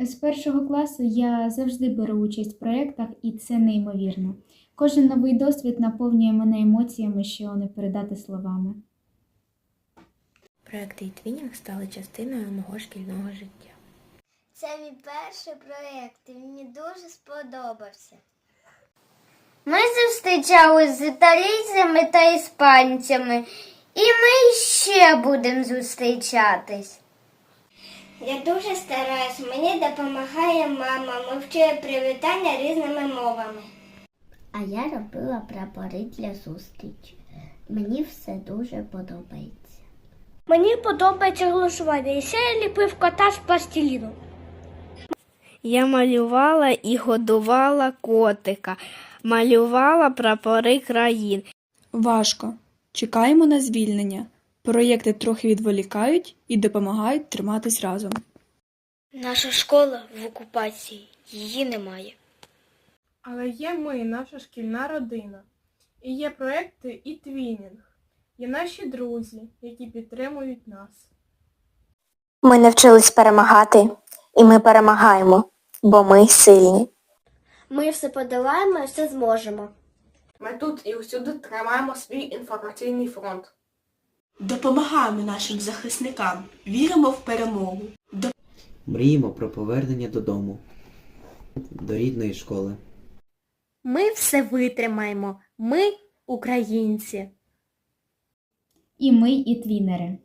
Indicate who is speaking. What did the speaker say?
Speaker 1: З першого класу я завжди беру участь в проєктах, і це неймовірно. Кожен новий досвід наповнює мене емоціями, що не передати словами.
Speaker 2: Проекти і твінінг стали частиною мого шкільного життя.
Speaker 3: Це мій перший проєкт, і мені дуже сподобався. Ми зустрічалися з італійцями та іспанцями, і ми ще будемо зустрічатись. Я дуже стараюсь, мені допомагає мама, ми вчили привітання різними мовами. А я робила прапори для зустрічі. Мені все дуже подобається.
Speaker 4: Мені подобається голосування. І ще я ліпив кота з пластиліну.
Speaker 2: Я малювала і годувала котика, малювала прапори країн.
Speaker 5: Важко. Чекаємо на звільнення. Проєкти трохи відволікають і допомагають триматись разом.
Speaker 4: Наша школа в окупації. Її немає.
Speaker 6: Але є ми, наша шкільна родина. І є проекти і твінінг. Є наші друзі, які підтримують нас.
Speaker 7: Ми навчились перемагати, і ми перемагаємо, бо ми сильні.
Speaker 4: Ми все подолаємо і все зможемо.
Speaker 6: Ми тут і усюди тримаємо свій інформаційний фронт.
Speaker 8: Допомагаємо нашим захисникам, віримо в перемогу.
Speaker 9: Мріємо про повернення додому, до рідної школи.
Speaker 2: Ми все витримаємо. Ми українці.
Speaker 1: І ми, і твінери.